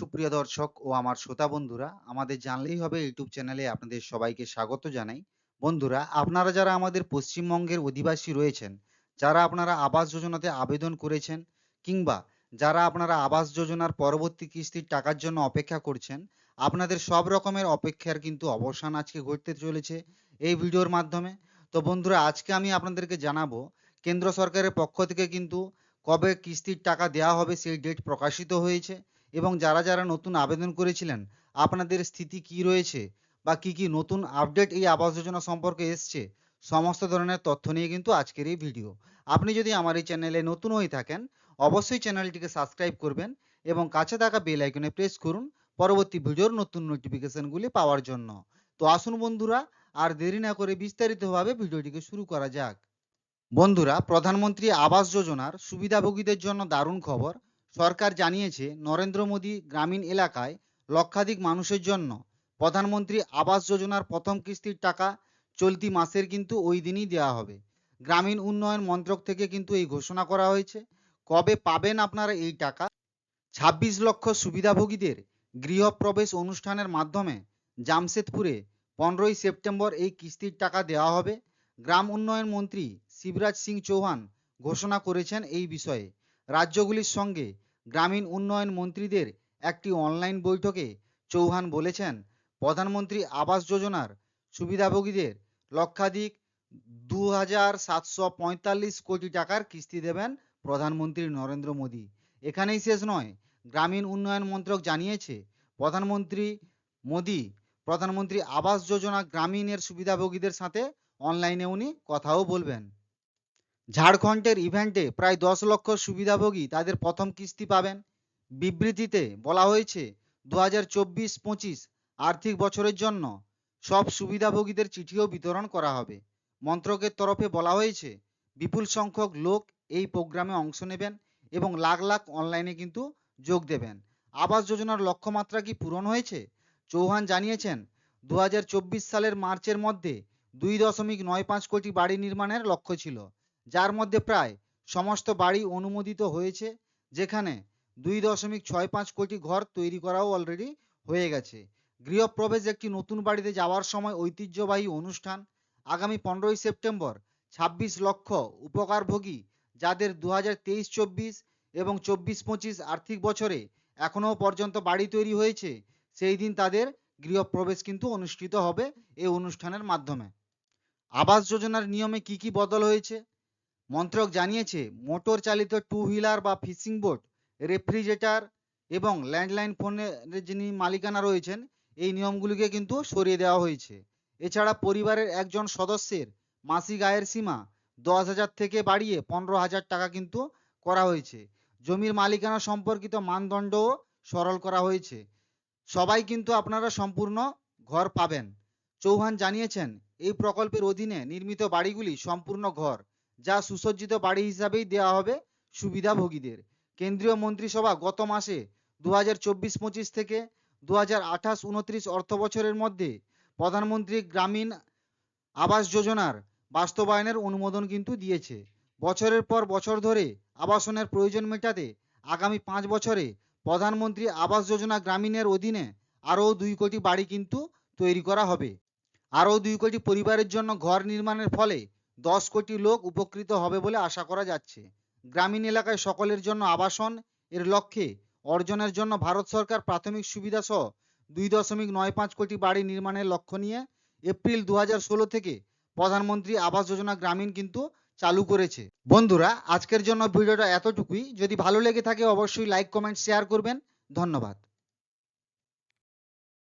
সুপ্রিয় দর্শক ও আমার শ্রোতা বন্ধুরা, আমাদের জানলেই হবে ইউটিউব চ্যানেলে আপনাদের সবাইকে স্বাগত জানাই। বন্ধুরা, আপনারা যারা আমাদের পশ্চিমবঙ্গের অধিবাসী রয়েছেন, যারা আপনারা আবাস যোজনাতে আবেদন করেছেন কিংবা যারা আপনারা আবাস যোজনার পরবর্তী কিস্তির টাকার জন্য অপেক্ষা করছেন, আপনাদের সব রকমের অপেক্ষার কিন্তু অবসান আজকে ঘটতে চলেছে এই ভিডিওর মাধ্যমে। তো বন্ধুরা, আজকে আমি আপনাদেরকে জানাব, কেন্দ্র সরকারের পক্ষ থেকে কিন্তু কবে কিস্তির টাকা দেওয়া হবে সেই ডেট প্রকাশিত হয়েছে। এবং যারা যারা নতুন আবেদন করেছিলেন, আপনাদের স্থিতি কি রয়েছে বা কি কি নতুন আপডেট এই আবাস যোজনা সম্পর্কে এসছে, সমস্ত ধরনের তথ্য নিয়ে কিন্তু আজকের এই ভিডিও আপনি যদি আমার এই চ্যানেলে নতুন হয়ে থাকেন, অবশ্যই চ্যানেলটিকে সাবস্ক্রাইব করবেন এবং কাছে থাকা বেল আইকনে প্রেস করুন পরবর্তী ভিডিওর নতুন নোটিফিকেশনগুলি পাওয়ার জন্য। তো আসুন বন্ধুরা, আর দেরি না করে বিস্তারিতভাবে ভিডিওটিকে শুরু করা যাক। বন্ধুরা, প্রধানমন্ত্রী আবাস যোজনার সুবিধাভোগীদের জন্য দারুণ খবর সরকার জানিয়েছে, নরেন্দ্র মোদী গ্রামীণ এলাকায় লক্ষাধিক মানুষের জন্য প্রধানমন্ত্রী আবাস যোজনার প্রথম কিস্তির টাকা চলতি মাসের কিন্তু ওই দিনই দেওয়া হবে। গ্রামীণ উন্নয়ন মন্ত্রক থেকে কিন্তু এই ঘোষণা করা হয়েছে। কবে পাবেন আপনারা এই টাকা? ছাব্বিশ লক্ষ সুবিধাভোগীদের গৃহপ্রবেশ অনুষ্ঠানের মাধ্যমে জামশেদপুরে পনেরোই সেপ্টেম্বর এই কিস্তির টাকা দেওয়া হবে। গ্রাম উন্নয়ন মন্ত্রী শিবরাজ সিং চৌহান ঘোষণা করেছেন এই বিষয়ে। রাজ্যগুলির সঙ্গে গ্রামীণ উন্নয়ন মন্ত্রীদের একটি অনলাইন বৈঠকে চৌহান বলেছেন, প্রধানমন্ত্রী আবাস যোজনার সুবিধাভোগীদের লক্ষাধিক দু হাজার সাতশো পঁয়তাল্লিশ কোটি টাকার কিস্তি দেবেন প্রধানমন্ত্রী নরেন্দ্র মোদী। এখানেই শেষ নয়, গ্রামীণ উন্নয়ন মন্ত্রক জানিয়েছে, প্রধানমন্ত্রী মোদী প্রধানমন্ত্রী আবাস যোজনা গ্রামীণের সুবিধাভোগীদের সাথে অনলাইনে উনি কথাও বলবেন। ঝাড়খণ্ডের ইভেন্টে প্রায় দশ লক্ষ সুবিধাভোগী তাদের প্রথম কিস্তি পাবেন। বিবৃতিতে বলা হয়েছে দু হাজার চব্বিশ পঁচিশ আর্থিক বছরের জন্য সব সুবিধাভোগীদের চিঠিও বিতরণ করা হবে। মন্ত্রকের তরফে বলা হয়েছে, বিপুল সংখ্যক লোক এই প্রোগ্রামে অংশ নেবেন এবং লাখ লাখ অনলাইনে কিন্তু যোগ দেবেন। আবাস যোজনার লক্ষ্যমাত্রা কি পূরণ হয়েছে? চৌহান জানিয়েছেন দু হাজার চব্বিশ সালের মার্চের মধ্যে দুই দশমিক নয় পাঁচ কোটি বাড়ি নির্মাণের লক্ষ্য ছিল। যার মধ্যে প্রায় সমস্ত বাড়ি অনুমোদিত হয়েছে, যেখানে দুই দশমিক ছয় পাঁচ কোটি ঘর তৈরি করাও অলরেডি হয়ে গেছে। গৃহপ্রবেশ একটি নতুন বাড়িতে যাওয়ার সময় ঐতিহ্যবাহী অনুষ্ঠান। আগামী পনেরোই সেপ্টেম্বর ছাব্বিশ লক্ষ উপকারভোগী, যাদের দু হাজার তেইশ, চব্বিশ এবং চব্বিশ পঁচিশ আর্থিক বছরে এখনও পর্যন্ত বাড়ি তৈরি হয়েছে, সেই দিন তাদের গৃহপ্রবেশ কিন্তু অনুষ্ঠিত হবে এই অনুষ্ঠানের মাধ্যমে। আবাস যোজনার নিয়মে কি কি বদল হয়েছে? মন্ত্রক জানিয়েছে মোটর চালিত টু হুইলার বা ফিশিং বোট রেফ্রিজারেটর এবং ল্যান্ডলাইন ফোনের যিনি মালিকানা রয়েছেন, এই নিয়মগুলিকে কিন্তু সরিয়ে দেওয়া হয়েছে। এছাড়া পরিবারের একজন সদস্যের মাসিক আয়ের সীমা দশ হাজার থেকে বাড়িয়ে পনেরো হাজার টাকা কিন্তু করা হয়েছে। জমির মালিকানা সম্পর্কিত মানদণ্ডও সরল করা হয়েছে। সবাই কিন্তু আপনারা সম্পূর্ণ ঘর পাবেন। চৌহান জানিয়েছেন, এই প্রকল্পের অধীনে নির্মিত বাড়িগুলি সম্পূর্ণ ঘর। যা সুসজ্জিত বাড়ি হিসাবেই দেওয়া হবে সুবিধাভোগীদের। কেন্দ্রীয় মন্ত্রিসভা গত মাসে দু হাজার চব্বিশ পঁচিশ থেকে দু হাজার আঠাশ উনত্রিশ অর্থ বছরের মধ্যে প্রধানমন্ত্রী গ্রামীণ আবাস যোজনার বাস্তবায়নের অনুমোদন কিন্তু দিয়েছে। বছরের পর বছর ধরে আবাসনের প্রয়োজন মেটাতে আগামী পাঁচ বছরে প্রধানমন্ত্রী আবাস যোজনা গ্রামীণের অধীনে আরও দুই কোটি বাড়ি কিন্তু তৈরি করা হবে। আরও দুই কোটি পরিবারের জন্য ঘর নির্মাণের ফলে দশ কোটি লোক উপকৃত হবে বলে আশা করা যাচ্ছে। গ্রামীণ এলাকায় সকলের জন্য আবাসন এর লক্ষ্যে অর্জনের জন্য ভারত সরকার প্রাথমিক সুবিধা সহ দুই দশমিক নয় পাঁচ কোটি বাড়ি নির্মাণের লক্ষ্য নিয়ে এপ্রিল দু হাজার ষোলো থেকে প্রধানমন্ত্রী আবাস যোজনা গ্রামীণ কিন্তু চালু করেছে। বন্ধুরা, আজকের জন্য ভিডিওটা এতটুকুই। যদি ভালো লেগে থাকে অবশ্যই লাইক, কমেন্ট, শেয়ার করবেন। ধন্যবাদ।